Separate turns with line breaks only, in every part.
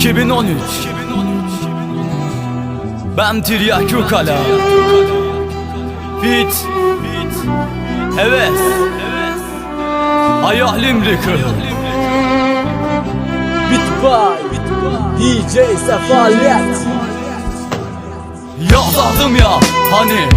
2013 Ben Tiryak Ukala Fit. Heves Hayalim Rıkır
Beat by DJ Sefalet
Yazardım ya hani?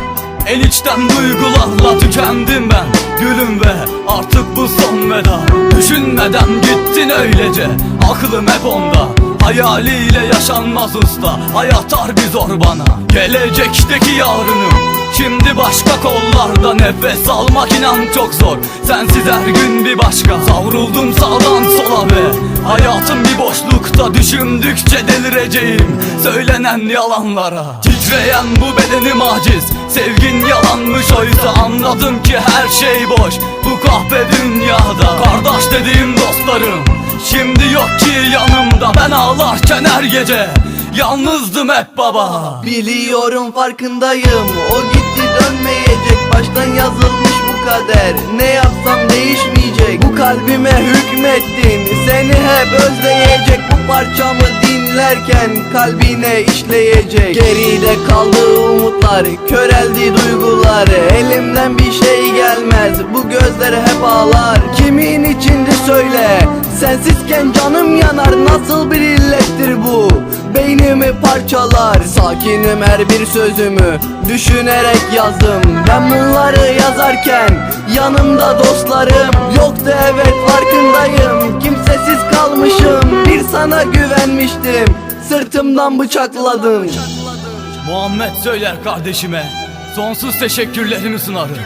En içten duygularla tükendim ben. Gülüm ve artık bu son veda. Düşünmeden gittin öylece. Aklım hep onda Hayaliyle yaşanmaz usta. Hayat harbi zor bana. Gelecekteki yarınım Şimdi başka kollarda nefes almak inan çok zor. Sensiz her gün bir başka. Savruldum sağdan sola ve Hayatım bir boşlukta. Düşündükçe delireceğim Söylenen yalanlara. Titreyen bu bedenim aciz. Sevgin yalanmış oysa anladım ki her şey boş. Bu kahpe dünyada Kardeş dediğim dostlarım Şimdi yok ki yanımda Ben ağlarken her gece Yalnızdım hep baba.
Biliyorum farkındayım O gitti dönmeyecek. Baştan yazılmış bu kader Ne yapsam değişmeyecek. Bu kalbime hükmettin Seni hep özleyecek. Bu parçamı dinlerken Kalbine işleyecek. Geride kaldı umutlar Köreldi duygular. Elimden bir şey gelmez Bu gözler hep ağlar. Kimin içindi söyle Sensizken canım yanar Nasıl bir illettir bu? Beynimi parçalar Sakinim her bir sözümü. Düşünerek yazdım Ben bunları yazarken Yanımda dostlarım Yoktu evet farkındayım. Kimsesiz kalmışım Bir sana güvenmiştim. Sırtımdan bıçakladın
Muhammed söyler kardeşime Sonsuz teşekkürlerimi sunarım